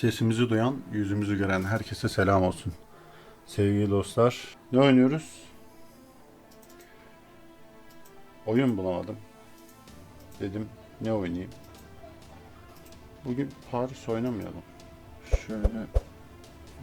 Sesimizi duyan, yüzümüzü gören herkese selam olsun. Sevgili dostlar, ne oynuyoruz? Oyun bulamadım. Dedim ne oynayayım? Bugün Paris oynamayalım. Şöyle,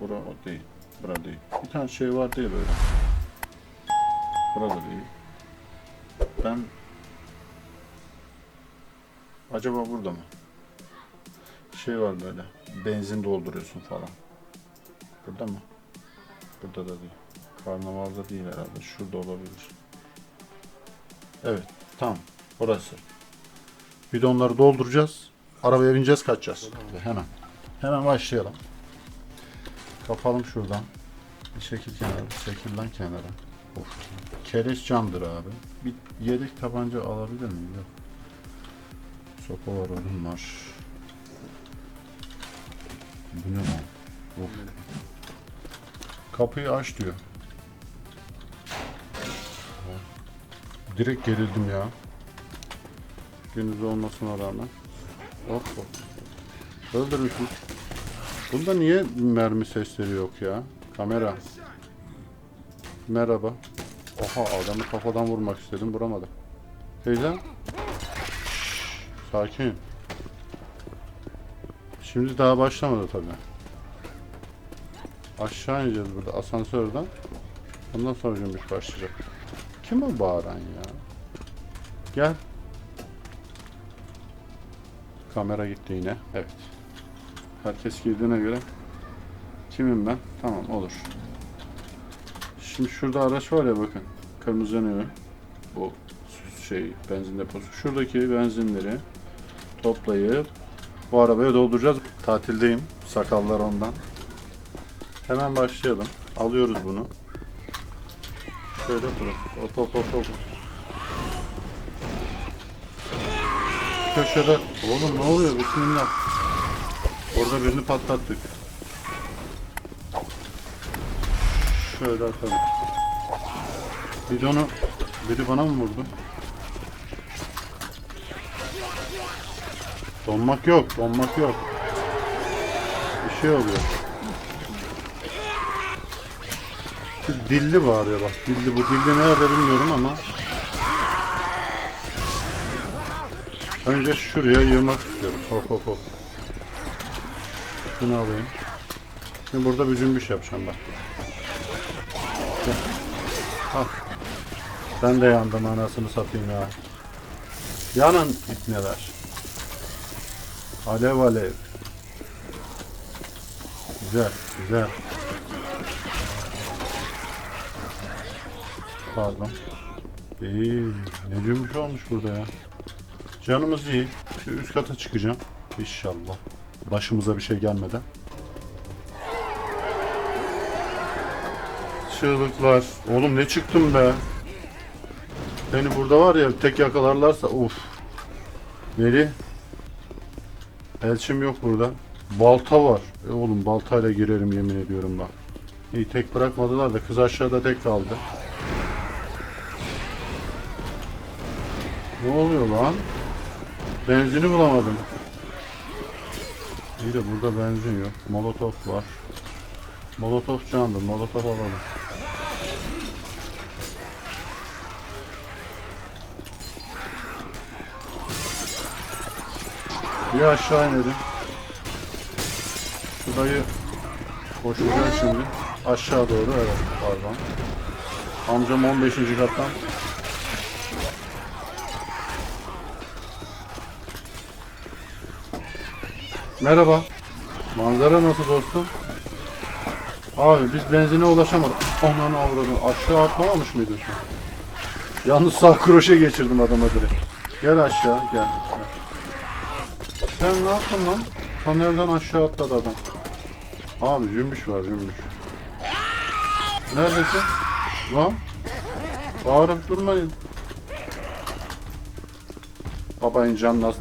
bura o değil, bura değil. Bir tane şey var diye böyle. Burada değil. Ben acaba burada mı? Şey var böyle. Benzin dolduruyorsun falan. Burada mı? Burada da değil. Karnavalda değil herhalde. Şurada olabilir. Evet. Tam. Burası. Bidonları dolduracağız. Arabaya bineceğiz kaçacağız. Hemen. Hemen başlayalım. Kapalım şuradan. Bir şekil kenara, bir şekil lan kenara. Of. Kereç camdır abi. Bir yedek tabanca alabilir miyim? Yok. Sopa var, odun var. Bu ne lan? Of. Kapıyı aç diyor. Direkt gerildim ya. Gündüz olmasına rağmen. Hop hop. Öldürmüşüz. Bunda niye mermi sesleri yok ya? Kamera. Merhaba. Oha adamı kafadan vurmak istedim vuramadım. Teyze. Sakin. Şimdi daha başlamadı tabii. Aşağı ineceğiz burada asansörden. Ondan sonra cümbüş başlayacak. Kim o bağıran ya? Gel. Kamera gitti yine. Evet. Herkes girdiğine göre kimim ben? Tamam olur. Şimdi şurada araç var ya bakın. Kırmızı yanıyor. Bu şey benzin deposu. Şuradaki benzinleri toplayıp bu arabaya dolduracağız. Tatildeyim. Sakallar ondan. Hemen başlayalım. Alıyoruz bunu. Şöyle bırak. Hop hop hop hop. Köşede. Oğlum ne oluyor? Bismillah. Orada birini patlattık. Şöyle atalım. Bidonu biri bana mı vurdu? Donmak yok, donmak yok. Bir şey oluyor. Şu dilli bağırıyor bak. Dilli bu dilli nerede bilmiyorum ama. Önce şuraya yığmak istiyorum. Hop hop hop. Şunu alayım. Şimdi burada bir cümbüş yapacağım bak. Gel. Al. Ben de yandım anasını satayım ya. Yanın ipneler. Alev alev. Güzel, güzel. Pardon. İyi, ne cümbüş olmuş burada ya. Canımız iyi. Şu üst kata çıkacağım. İnşallah. Başımıza bir şey gelmeden. Çığlıklar. Oğlum ne çıktım be. Beni burada var ya tek yakalarlarsa uf. Neri? Elçim yok burada. Balta var. E oğlum baltayla girerim yemin ediyorum bak. İyi tek bırakmadılar da kız aşağıda tek kaldı. Ne oluyor lan? Benzini bulamadım. İyi de burada benzin yok. Molotof var. Molotof candır. Molotof alalım. Bir aşağı inelim. Şurayı koşacağız şimdi. Aşağı doğru evet pardon. Amcam 15. kattan Merhaba. Manzara nasıl dostum? Abi biz benzine ulaşamadık. Aman avradım. Aşağı atlamamış mıydın sen? Yalnız sağ kroşe geçirdim adama direkt. Gel aşağı gel. Sen ne yaptın lan? Panelden aşağı atladı adam. Abi cümbüş var cümbüş. Neredesin? Lan? Bağırıp durmayın. Babayın canına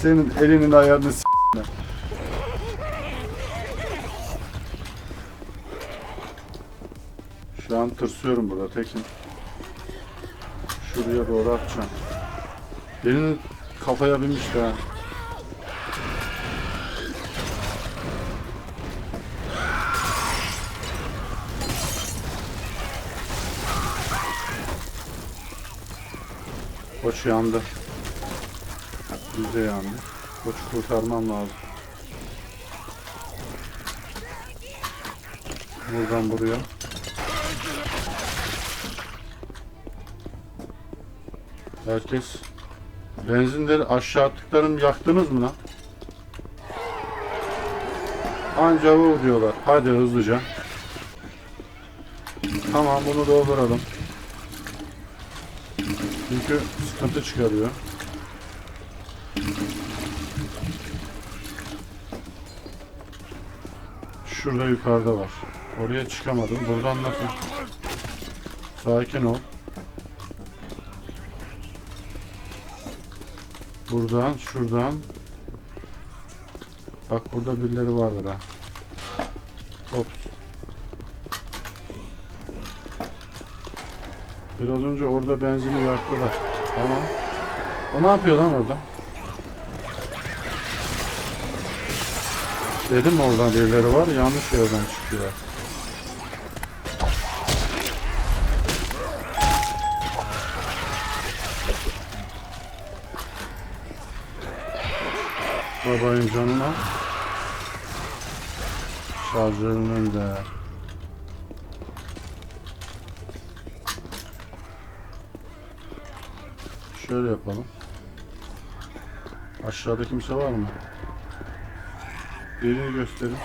senin elinin ayarını s- Şu an tırsıyorum burada tekim. Şuraya doğru atacağım. Benim kafaya binmiş ha. Koç yandı. Biz de yandı. Koçu kurtarmam lazım. Buradan buraya. Herkes benzinleri aşağı attıklarını yaktınız mı lan? Anca vur diyorlar. Hadi hızlıca. Tamam bunu dolduralım. Çünkü sıkıntı çıkarıyor. Şurada yukarıda var. Oraya çıkamadım. Buradan nasıl? Sakin ol. Buradan, şuradan. Bak burada birileri vardır ha. Hop. Biraz önce orada benzini yaktılar. Tamam. O ne yapıyor lan orada? Dedim oradan birileri var? Yanlış yerden çıkıyor. Babayın canına. Şarjörünün de. Şöyle yapalım. Aşağıda kimse var mı? Birini gösterin.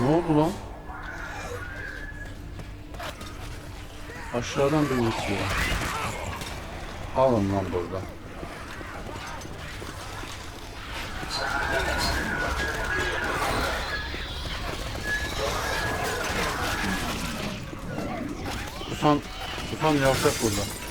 Ne oldu lan? Aşağıdan bir geçiyor. Alın lan buradan. Tutan, tutan yavşak burada.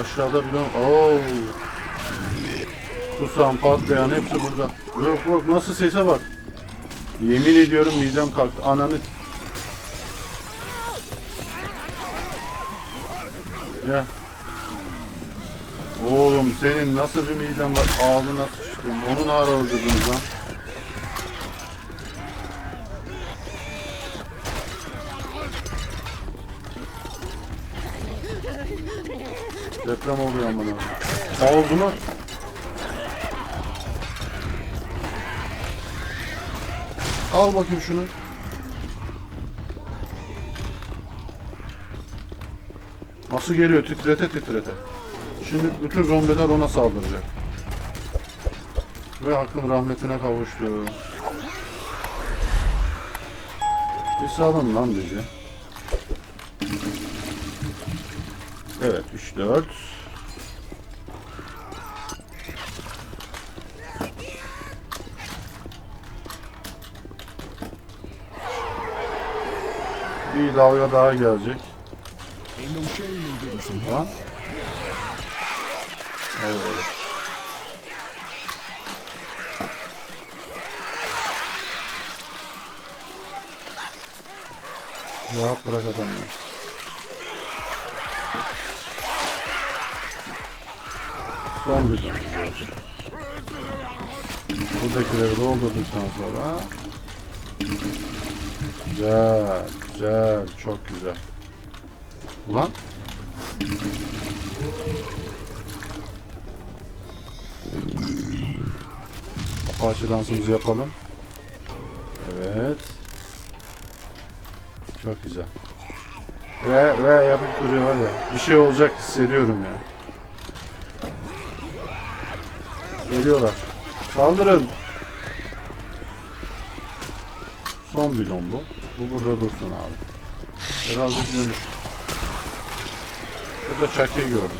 Aşağıda de... Oo. Susam patlayan hepsi burada. Yok yok nasıl sese bak. Yemin ediyorum midem kalktı. Ananı... Ya. Oğlum senin nasıl bir miden var? Ağzına sıçtım. Onu ne ara öldürdünüz lan? Deprem oluyor amına. Oldu mu? Al bakayım şunu. Nasıl geliyor titrete titrete. Şimdi bütün zombiler ona saldıracak. Ve hakkın rahmetine kavuştu. Bir salın lan bizi. Evet 3 4 Bir dalga daha gelecek. Tamam. Evet. Rahat bırak adamı. Son bir tane. Buradakileri doldurduktan sonra Güzel, güzel, çok güzel. Ulan Apache dansımızı yapalım. Evet. Çok güzel. Ve ve yapıp duruyor var ya. Bir şey olacak hissediyorum ya. Geliyorlar. Saldırın. Son bidon bu. Bu burada dursun abi. Birazcık dönüş. Burada çakıyı gördüm.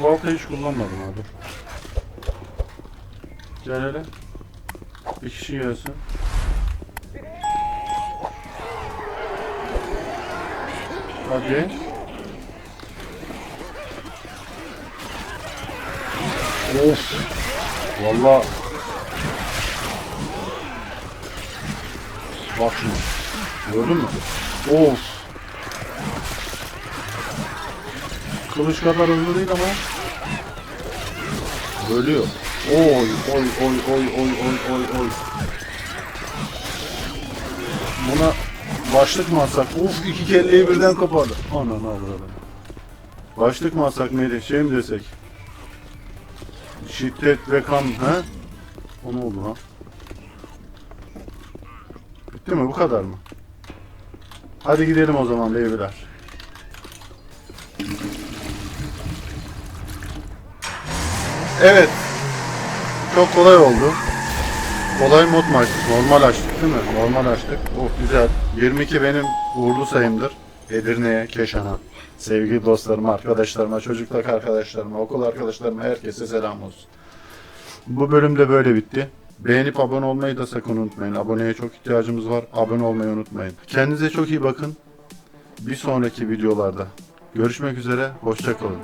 Bu altı hiç kullanmadım abi. Gel hele. Bir kişi gelsin. Hadi. Of. Valla. Bak şimdi. Gördün mü? Of. kılıç kadar hızlı değil ama ölüyor. Oy oy oy oy oy oy oy oy. Buna başlık mı atsak? Uf iki kelleyi birden kapardı. Ana ne avradı. Başlık mı atsak Melih? Şey mi desek? Şiddet ve kan he? O ne oldu lan? Bitti mi? Bu kadar mı? Hadi gidelim o zaman beybiler. Evet. Çok kolay oldu. Kolay mod mu açtık? Normal açtık değil mi? Normal açtık. Oh güzel. 22 benim uğurlu sayımdır. Edirne'ye, Keşan'a. Sevgili dostlarıma, arkadaşlarıma, çocukluk arkadaşlarıma, okul arkadaşlarıma herkese selam olsun. Bu bölüm de böyle bitti. Beğenip abone olmayı da sakın unutmayın. Aboneye çok ihtiyacımız var. Abone olmayı unutmayın. Kendinize çok iyi bakın. Bir sonraki videolarda görüşmek üzere. Hoşçakalın.